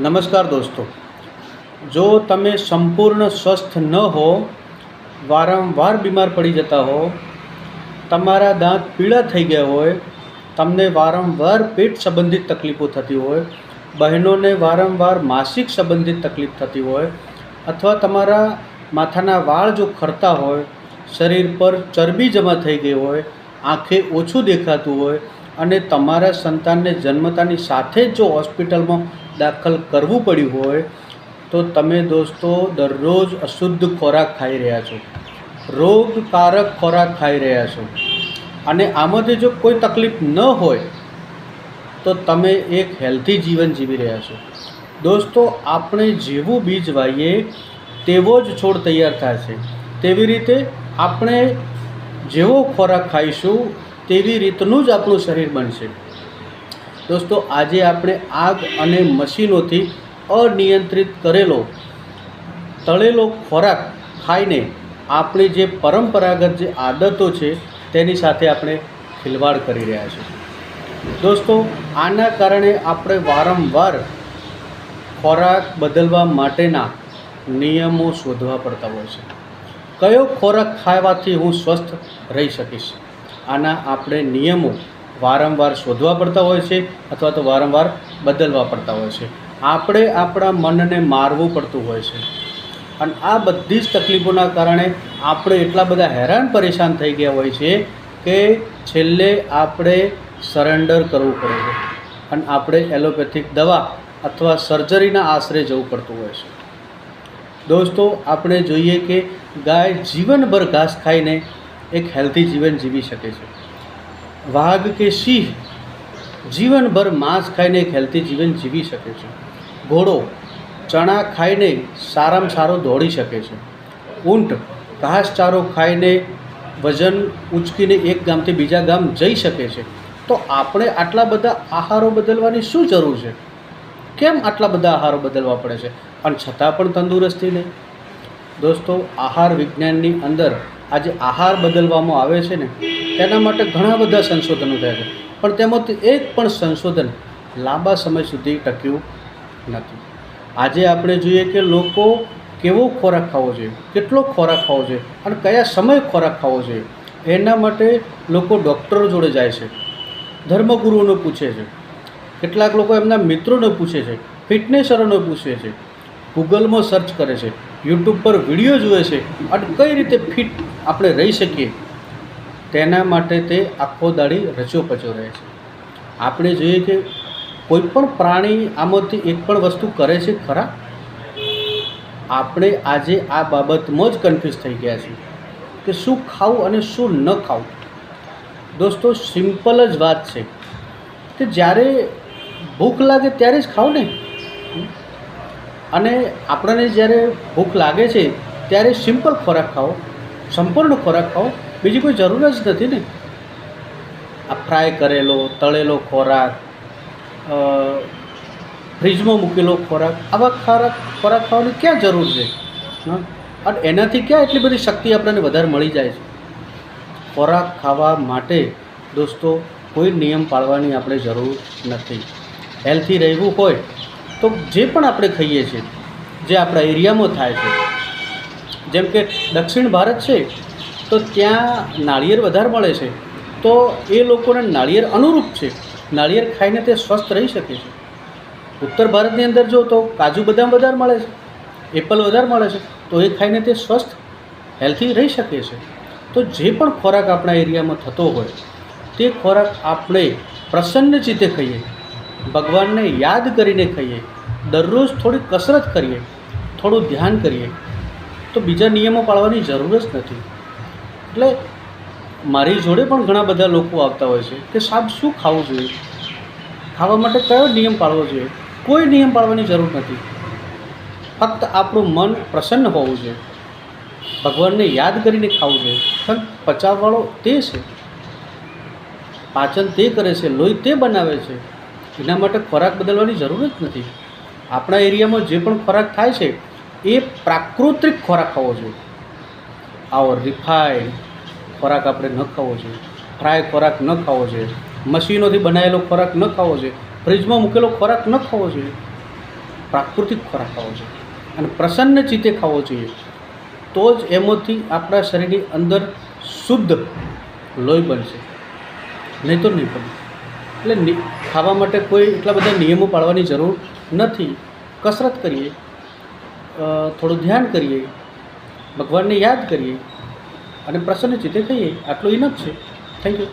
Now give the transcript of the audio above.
નમસ્કાર દોસ્તો. જો તમે સંપૂર્ણ સ્વસ્થ ન હો, વારંવાર બીમાર પડી જતા હો, તમારા દાંત પીળા થઈ ગયા હોય, તમને વારંવાર પેટ સંબંધિત તકલીફો થતી હોય, બહેનોને વારંવાર માસિક સંબંધિત તકલીફ થતી હોય, અથવા તમારા માથાના વાળ જો ખરતા હોય, શરીર પર ચરબી જમા થઈ ગઈ હોય, આંખે ઓછું દેખાતું હોય અને તમારા સંતાનને જન્મતાની સાથે જ જો હોસ્પિટલમાં દાખલ કરવું પડ્યું હોય, તો તમે દોસ્તો દરરોજ અશુદ્ધ ખોરાક ખાઈ રહ્યા છો. રોગકારક ખોરાક ખાઈ રહ્યા છો. અને આમાંથી જો કોઈ તકલીફ ન હોય, તો તમે એક હેલ્ધી જીવન જીવી રહ્યા છો. દોસ્તો, આપણે જેવું બીજ વાવીએ તેવો જ છોડ તૈયાર થાય છે. તેવી રીતે આપણે જેવો ખોરાક ખાઈશું, તેવી રીતનું જ આપણું શરીર બનશે. દોસ્તો, આજે આપણે આગ અને મશીનોથી અનિયંત્રિત કરેલો, તળેલો ખોરાક ખાઈને આપણી જે પરંપરાગત જે આદતો છે, તેની સાથે આપણે ખિલવાડ કરી રહ્યા છીએ. દોસ્તો, આના કારણે આપણે વારંવાર ખોરાક બદલવા માટેના નિયમો શોધવા પડતા હોય છે. કયો ખોરાક ખાવાથી હું સ્વસ્થ રહી શકીશ? આના આપણે નિયમો વારંવાર શોધવા પડતા હોય છે અથવા તો વારંવાર બદલવા પડતા હોય છે. આપણે આપણા મનને મારવું પડતું હોય છે. અને આ બધી જ તકલીફોના કારણે આપણે એટલા બધા હેરાન પરેશાન થઈ ગયા હોય છે કે છેલ્લે આપણે સરેન્ડર કરવું પડે છે. અને આપણે એલોપેથિક દવા અથવા સર્જરીના આશરે જવું પડતું હોય છે. દોસ્તો, આપણે જોઈએ કે ગાય જીવનભર ઘાસ ખાઈને એક હેલ્ધી જીવન જીવી શકે છે. વાઘ કે સિંહ જીવનભર માંસ ખાઈને એક હેલ્ધી જીવન જીવી શકે છે. ઘોડો, ચણા ખાઈને સારામાં સારો દોડી શકે છે. ઊંટ, ઘાસચારો ખાઈને વજન ઉંચકીને એક ગામથી બીજા ગામ જઈ શકે છે. તો આપણે આટલા બધા આહારો બદલવાની શું જરૂર છે? કેમ આટલા બધા આહારો બદલવા પડે છે? અને છતાં પણ તંદુરસ્તી નહીં. દોસ્તો, આહાર વિજ્ઞાનની અંદર આજે આહાર બદલવામાં આવે છે ને, તેના માટે ઘણા બધા સંશોધનો થયા છે. પણ તેમાંથી એક પણ સંશોધન લાંબા સમય સુધી ટક્યું નથી. આજે આપણે જોઈએ કે લોકો કેવો ખોરાક ખાવો જોઈએ, કેટલો ખોરાક ખાવો જોઈએ અને કયા સમયે ખોરાક ખાવો જોઈએ. એના માટે લોકો ડૉક્ટરો જોડે જાય છે, ધર્મગુરુઓને પૂછે છે, કેટલાક લોકો એમના મિત્રોને પૂછે છે, ફિટનેસરોને પૂછે છે, ગૂગલમાં સર્ચ કરે છે. યુટ્યુબ પર વીડિયો જુએ છે અને કઈ રીતે ફિટ આપણે રહી શકીએ, તેના માટે તે આખો દાડી પચ્યો રહે છે. આપણે જોઈએ કે કોઈ પણ પ્રાણી આમાંથી એક પણ વસ્તુ કરે છે ખરા? આપણે આજે આ બાબતમાં જ કન્ફ્યુઝ થઈ ગયા છીએ કે શું ખાવું અને શું ન ખાવું. દોસ્તો સિમ્પલ જ વાત છે કે જ્યારે ભૂખ લાગે ત્યારે જ ખાવ ને. અને આપણને જ્યારે ભૂખ લાગે છે, ત્યારે સિમ્પલ ખોરાક ખાઓ, સંપૂર્ણ ખોરાક ખાઓ, બીજી કોઈ જરૂર જ નથી ને. આ ફ્રાય કરેલો, તળેલો ખોરાક ફ્રીજમાં મૂકેલો ખોરાક, આવા ખોરાક ખોરાક ખાવાની ક્યાં જરૂર છે? અને એનાથી ક્યાં એટલી બધી શક્તિ આપણને વધારે મળી જાય છે? ખોરાક ખાવા માટે દોસ્તો કોઈ નિયમ પાળવાની આપણે જરૂર નથી. હેલ્થી રહેવું હોય તો જે પણ આપણે ખાઈએ છીએ, જે આપણા એરિયામાં થાય છે, જેમ કે દક્ષિણ ભારત છે, તો ત્યાં નાળિયેર વધારે મળે છે, તો એ લોકોને નાળિયેર અનુરૂપ છે, નાળિયેર ખાઈને તે સ્વસ્થ રહી શકે છે. ઉત્તર ભારતની અંદર જો તો કાજુ બદામ વધારે મળે છે, એપલ વધારે મળે છે, તો એ ખાઈને તે સ્વસ્થ હેલ્થી રહી શકે છે. તો જે પણ ખોરાક આપણા એરિયામાં થતો હોય, તે ખોરાક આપણે પ્રસન્ન ચિત્તે ખાઈએ. ભગવાનને યાદ કરીને ખાઈએ. દરરોજ થોડી કસરત કરીએ, થોડું ધ્યાન કરીએ. તો બીજા નિયમો પાળવાની જરૂર જ નથી. એટલે મારી જોડે પણ ઘણા બધા લોકો આવતા હોય છે કે સાહેબ, શું ખાવું જોઈએ? ખાવા માટે કયો નિયમ પાળવો જોઈએ? કોઈ નિયમ પાળવાની જરૂર નથી. ફક્ત આપણું મન પ્રસન્ન હોવું જોઈએ. ભગવાનને યાદ કરીને ખાવું જોઈએ. પણ પચાવવાળો તે છે. પાચન તે કરે છે, લોહી તે બનાવે છે. એના માટે ખોરાક બદલવાની જરૂર જ નથી. આપણા એરિયામાં જે પણ ખોરાક થાય છે, એ પ્રાકૃતિક ખોરાક ખાવો જોઈએ. આવો રિફાઈન ખોરાક આપણે ન ખાવો જોઈએ. ફ્રાય ખોરાક ન ખાવો જોઈએ. મશીનોથી બનાવેલો ખોરાક ન ખાવો જોઈએ. ફ્રીજમાં મૂકેલો ખોરાક ન ખાવો જોઈએ. પ્રાકૃતિક ખોરાક ખાવો જોઈએ. અને પ્રસન્ન ચિત્તે ખાવો જોઈએ. તો જ એમાંથી આપણા શરીરની અંદર શુદ્ધ લોહી બનશે. નહીં તો નહીં બને. એટલે ખાવા માટે કોઈ એટલા બધા નિયમો પાળવાની જરૂર નથી. કસરત કરીએ થોડું ધ્યાન કરીએ, ભગવાનને યાદ કરીએ અને પ્રસન્ન ચિત્તે ખાઈએ આટલું ઇનફ છે. Thank you